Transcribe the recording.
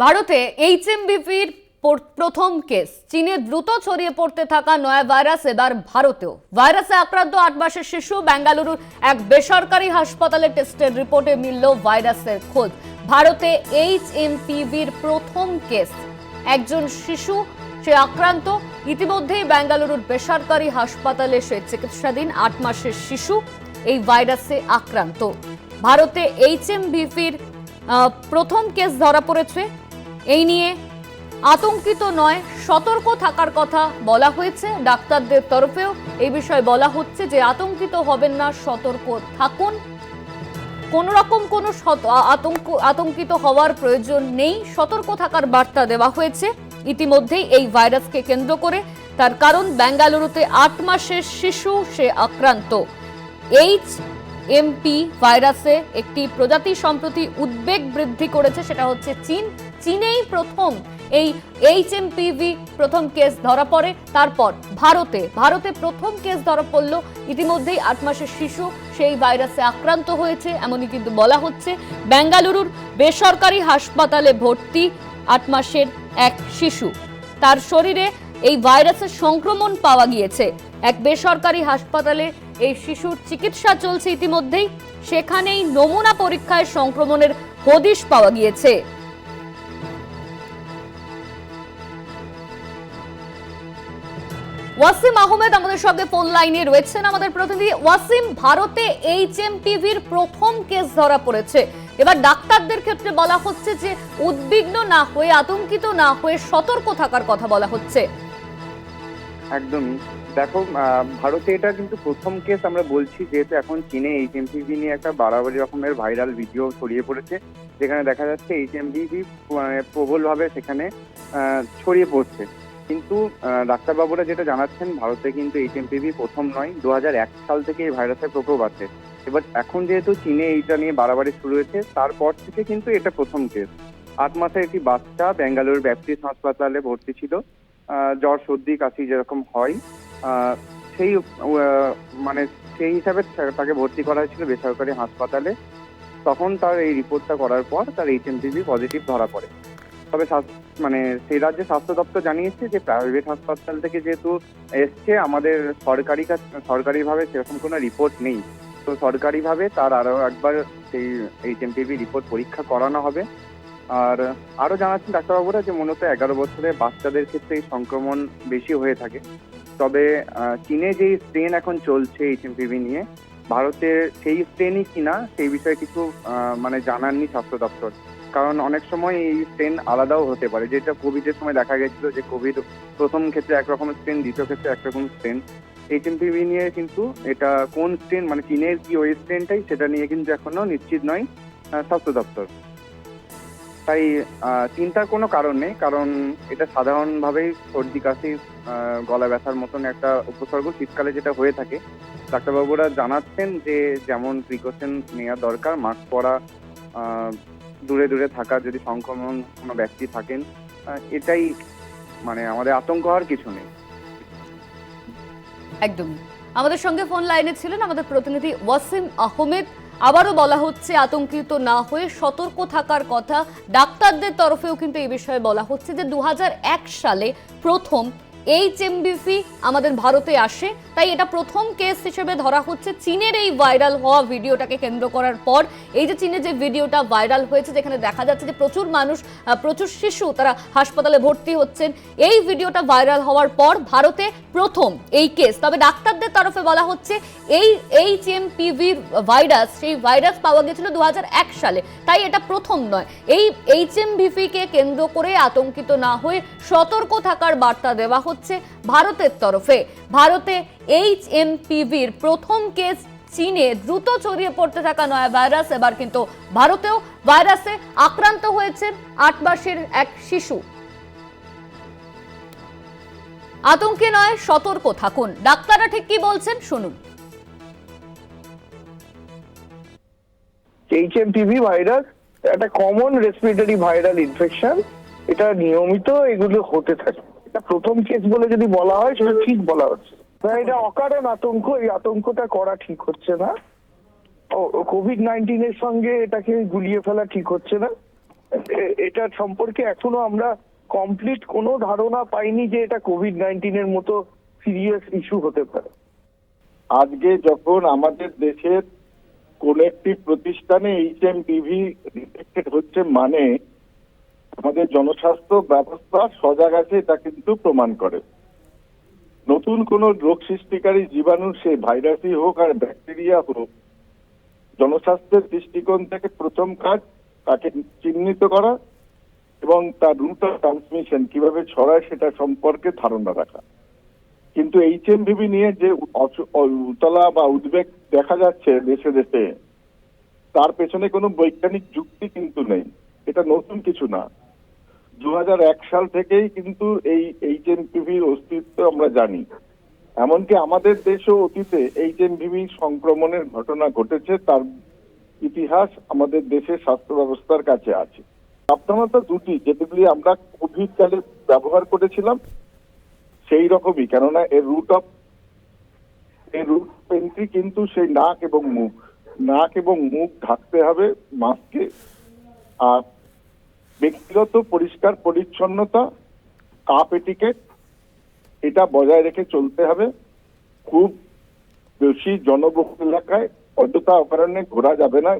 ভারতে এইচএমভিপির প্রথম কেস। চীনে দ্রুত ছড়িয়ে পড়তে থাকা নয়া ভাইরাস এবার ভারতেও। ভাইরাসে আক্রান্ত আট মাসের শিশু বেঙ্গালুরুর এক বেসরকারি হাসপাতালে টেস্টের রিপোর্টে মিলল ভাইরাসের খোঁজ। ভারতে এইচএমপিভির প্রথম কেস। একজন শিশু, সে আক্রান্ত। ইতিমধ্যেই বেঙ্গালুরুর বেসরকারি হাসপাতালে সে চিকিৎসাধীন আট মাসের শিশু এই ভাইরাসে আক্রান্ত। ভারতে এইচএমভিপির প্রথম কেস ধরা পড়েছে। এই নিয়ে আতঙ্কিত নয়, সতর্ক থাকার কথা বলা হয়েছে। ডাক্তারদের তরফেও এই বিষয়ে বলা হচ্ছে যে আতঙ্কিত হবেন না, সতর্ক থাকুন। কোন রকম কোনো আতঙ্ক আতঙ্কিত হওয়ার প্রয়োজন নেই। সতর্ক থাকার বার্তা দেওয়া হয়েছে। ইতিমধ্যেই এই ভাইরাসকে কেন্দ্র করে তার কারণ বেঙ্গালুরুতে আট মাসের শিশু, সে আক্রান্ত। এইচ এমপি ভাইরাসে একটি প্রজাতি সম্প্রতি উদ্বেগ বৃদ্ধি করেছে, সেটা হচ্ছে চীন। চীনেই প্রথম এই এইচ এইচএমপিভি প্রথম কেস ধরা পড়ে। তারপর ভারতে ভারতে প্রথম কেস ধরা পড়ল। ইতিমধ্যেই আট মাসের শিশু সেই ভাইরাসে আক্রান্ত হয়েছে, এমনই কিন্তু বলা হচ্ছে। বেঙ্গালুরুর বেসরকারি হাসপাতালে ভর্তি আট মাসের এক শিশু। তার শরীরে এই ভাইরাসের সংক্রমণ পাওয়া গিয়েছে। এক বেসরকারি হাসপাতালে এই শিশুর চিকিৎসা চলছে ইতিমধ্যেই। সেখানেই নমুনা পরীক্ষায় সংক্রমণের হদিশ পাওয়া গিয়েছে। ওয়াসিম আহমেদ আমাদের সঙ্গে ফোন লাইনে রয়েছেন। আমাদের প্রতিনিধি ওয়াসিম, ভারতে এইচএমপিভির প্রথম কেস ধরা পড়েছে। এবার ডাক্তারদের ক্ষেত্রে বলা হচ্ছে যে, উদ্বিগ্ন না হয়ে, আতঙ্কিত না হয়ে সতর্ক থাকার কথা বলা হচ্ছে। একদমই। দেখো ভারতে এটা কিন্তু প্রথম কেস আমরা বলছি, যেহেতু এখন চীনে এইচ এমপিভি নিয়ে একটা বাড়াবাড়ি রকমের ভাইরাল ভিডিও ছড়িয়ে পড়েছে, যেখানে দেখা যাচ্ছে এইচ এমপিভি প্রবলভাবে সেখানে ছড়িয়ে পড়ছে। কিন্তু ডাক্তারবাবুরা যেটা জানাচ্ছেন, ভারতে কিন্তু এইচ এমপিভি প্রথম নয় দু এক সাল থেকে এই ভাইরাসের প্রকোপ আছে। এবার এখন যেহেতু চীনে এইটা নিয়ে বাড়াবাড়ি শুরু হয়েছে, তারপর থেকে কিন্তু এটা প্রথম কেস আট মাসের একটি বাচ্চা বেঙ্গালুরু ব্যাপটিস্ট হাসপাতালে ভর্তি ছিল। জ্বর সর্দি, কাশি যেরকম হয় সেই মানে সেই হিসাবে তাকে ভর্তি করা হয়েছিল বেসরকারি হাসপাতালে। তখন তার এই রিপোর্টটা করার পর তার এইচএমপিভি পজিটিভ ধরা পড়ে। তবে মানে সেই রাজ্যে স্বাস্থ্য দপ্তর জানিয়েছে যে প্রাইভেট হাসপাতাল থেকে যেহেতু এসছে, আমাদের সরকারি কাছ- সরকারিভাবে সেরকম কোনো রিপোর্ট নেই। তো সরকারিভাবে তার আরও একবার সেই এইচ এইচএমপিভি রিপোর্ট পরীক্ষা করানো হবে। আর আরও জানাচ্ছেন ডাক্তারবাবুরা যে মূলত এগারো বছরের বাচ্চাদের ক্ষেত্রে এই সংক্রমণ বেশি হয়ে থাকে। তবে চীনে যে স্ট্রেন এখন চলছে এইচএমপিভি নিয়ে, ভারতের সেই স্ট্রেনই কিনা সেই বিষয়ে কিছু মানে জানাননি স্বাস্থ্য দপ্তর। কারণ অনেক সময় এই স্ট্রেন আলাদাও হতে পারে। যেটা কোভিডের সময় দেখা গেছিল যে কোভিড প্রথম ক্ষেত্রে একরকম স্ট্রেন দ্বিতীয় ক্ষেত্রে একরকম স্ট্রেন এইচএমপিভি নিয়ে কিন্তু এটা কোন স্ট্রেন মানে চীনের কি ওই স্ট্রেনটাই সেটা নিয়ে কিন্তু এখনও নিশ্চিত নয় স্বাস্থ্য দপ্তর। তাই চিন্তার কোনো কারণ নেই, কারণ এটা সাধারণভাবেই সর্দি, কাশি গলা ব্যথার মতন একটা উপসর্গ শীতকালে যেটা হয়ে থাকে। ডাক্তারবাবুরা জানাচ্ছেন যে, যেমন প্রিকশন নেওয়া দরকার মাস্ক পরা দূরে দূরে থাকা, যদি সংক্রমণ কোনো ব্যক্তি থাকেন এটাই মানে আমাদের আতঙ্ক হওয়ার কিছু নেই। একদম আমাদের সঙ্গে ফোন লাইনে ছিলেন আমাদের প্রতিনিধি ওয়াসিম আহমেদ। আবারও বলা হচ্ছে আতঙ্কিত না হয়ে সতর্ক থাকার কথা ডাক্তারদের তরফেও কিন্তু এই বিষয়ে বলা হচ্ছে যে দু হাজার এক সালে প্রথম এইচ এমবিপি আমাদের ভারতে আসে। তাই এটা প্রথম কেস হিসেবে ধরা হচ্ছে চীনের এই ভাইরাল হওয়া ভিডিওটাকে কেন্দ্র করার পর। এই যে যে ভিডিওটা ভাইরাল হয়েছে, যেখানে দেখা যাচ্ছে যে প্রচুর মানুষ প্রচুর শিশু তারা হাসপাতালে ভর্তি হচ্ছেন। এই ভিডিওটা ভাইরাল হওয়ার পর ভারতে প্রথম এই কেস তবে ডাক্তারদের তরফে বলা হচ্ছে, এই এইচ এম ভাইরাস সেই ভাইরাস পাওয়া গেছিল দু হাজার এক সালে। তাই এটা প্রথম নয়। এই এইচ এম কেন্দ্র করে আতঙ্কিত না হয়ে সতর্ক থাকার বার্তা দেওয়া হচ্ছে ভারতের তরফে। ভারতে এইচ এম পিভির প্রথম কেস চীনে দ্রুত ছড়িয়ে পড়তে থাকা নয়া ভাইরাস এবার কিন্তু ভারতেও ভাইরাসে আক্রান্ত হয়েছেন আট মাসের এক শিশু। আতঙ্কে নয়, সতর্ক থাকুন। ডাক্তাররা ঠিক কি বলছেন শুনুন। এইচএমপিভি ভাইরাস একটা কমন রেসপিরেটরি ভাইরাল ইনফেকশন এটা নিয়মিত এগুলো হতে থাকে। প্রথম কেস বলে যদি বলা হয়, সেটা ঠিক বলা হচ্ছে। না, এটা অকারণ আতঙ্ক, এই আতঙ্কটা করা ঠিক হচ্ছে না। কোভিড নাইন্টিনের সঙ্গে এটাকে গুলিয়ে ফেলা ঠিক হচ্ছে না। এ- এটার সম্পর্কে এখনও আমরা কমপ্লিট কোনো ধারণা পাইনি যে এটা কোভিড নাইন্টিনের মতো সিরিয়াস ইস্যু হতে পারে। আজকে যখন আমাদের দেশের কোন একটি প্রতিষ্ঠানে এইচ এম টিভি ডিটেক্টেড হচ্ছে মানে আমাদের জনস্বাস্থ্য ব্যবস্থা সজাগ আছে, এটা কিন্তু প্রমাণ করে। নতুন কোন রোগ সৃষ্টিকারী জীবাণু সে ভাইরাসই হোক আর ব্যাকটেরিয়া হোক, জনস্বাস্থ্যের দৃষ্টিকোণ থেকে প্রথম কাজ তাকে চিহ্নিত করা এবং তার রুট অফ ট্রান্সমিশন কীভাবে ছড়ায় সেটা সম্পর্কে ধারণা রাখা। কিন্তু এইচ এম এইচএমভিবি নিয়ে যে উতলা বা উদ্বেগ দেখা যাচ্ছে দেশে দেশে, তার পেছনে কোনো বৈজ্ঞানিক যুক্তি কিন্তু নেই। এটা নতুন কিছু না। দু হাজার এক সাল থেকেই কিন্তু এই এইচএমভিবির অস্তিত্ব আমরা জানি। এমনকি আমাদের দেশেও অতীতে এইচএমভিবি সংক্রমণের ঘটনা ঘটেছে, তার ইতিহাস আমাদের দেশের স্বাস্থ্য ব্যবস্থার কাছে আছে। সাবধানতা দুটি, যেগুলি আমরা কোভিড কালে ব্যবহার করেছিলাম, সেই রকমই, কেননা এর রুট অফ এর রুট এন্ট্রি কিন্তু সেই নাক এবং মুখ। নাক এবং মুখ ঢাকতে হবে মাস্কে আর ব্যক্তিগত পরিষ্কার পরিচ্ছন্নতা, কাপ এটিকেট এটা বজায় রেখে চলতে হবে। খুব বেশি জনবহুল এলাকায় অযথা অকারণে ঘোরা যাবে না।